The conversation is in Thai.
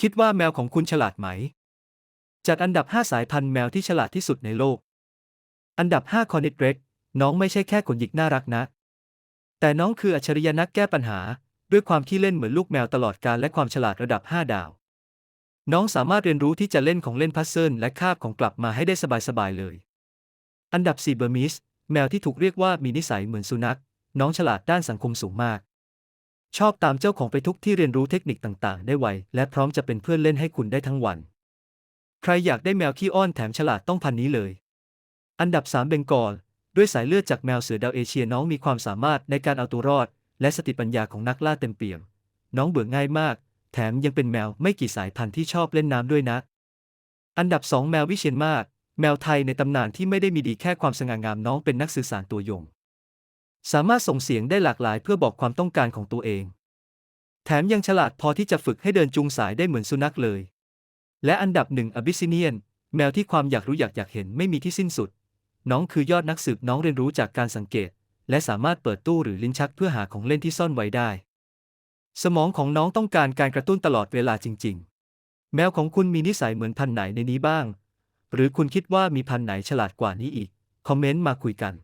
คิดว่าแมวของคุณฉลาดไหม จัดอันดับ 5 สายพันธุ์แมวที่ฉลาดที่สุดในโลก อันดับ 5 คอนิเรกน้องไม่ใช่แค่ขนหยิกน่ารักนะ แต่น้องคืออัจฉริยะนักแก้ปัญหา ด้วยความขี้เล่นเหมือนลูกแมวตลอดกาลและความฉลาดระดับ 5 ดาว น้องสามารถเรียนรู้ที่จะเล่นของเล่นพัซเซิลและคาบของกลับมาให้ได้สบายๆเลย อันดับ 4 เบอร์มิส แมวที่ถูกเรียกว่ามีนิสัยเหมือนสุนัข น้องฉลาดด้านสังคมสูงมาก ชอบตามเจ้าของไปทุกที่เรียนรู้เทคนิคต่างๆ ได้ไว และพร้อมจะเป็นเพื่อนเล่นให้คุณได้ทั้งวัน ใครอยากได้แมวขี้อ้อนแถมฉลาดต้องพันนี้เลย อันดับ 3 เบงกอล ด้วยสายเลือดจากแมวเสือดาวเอเชียน้องมีความสามารถในการเอาตัวรอด และสติปัญญาของนักล่าเต็มเปี่ยม น้องเบื่อง่ายมาก แถมยังเป็นแมวไม่กี่สายพันธุ์ที่ชอบเล่นน้ำด้วยนะ อันดับ 2 แมววิเชียนมากแมวไทยในตำนานที่ไม่ได้มีดีแค่ความสง่างามน้องเป็นนักสื่อสารตัวยง สามารถส่งเสียงได้หลากหลายเพื่อบอกความต้องการของตัวเอง แถมยังฉลาดพอที่จะฝึกให้เดินจูงสายได้เหมือนสุนัขเลย และอันดับหนึ่งอบิซิเนียน แมวที่ความอยากรู้อยากอยากเห็นไม่มีที่สิ้นสุด น้องคือยอดนักสืบน้องเรียนรู้จากการสังเกต และสามารถเปิดตู้หรือลิ้นชักเพื่อหาของเล่นที่ซ่อนไว้ได้ สมองของน้องต้องการการกระตุ้นตลอดเวลาจริง ๆ แมวของคุณมีนิสัยเหมือนพันไหนในนี้บ้าง หรือคุณคิดว่ามีพันไหนฉลาดกว่านี้อีก คอมเมนต์มาคุยกัน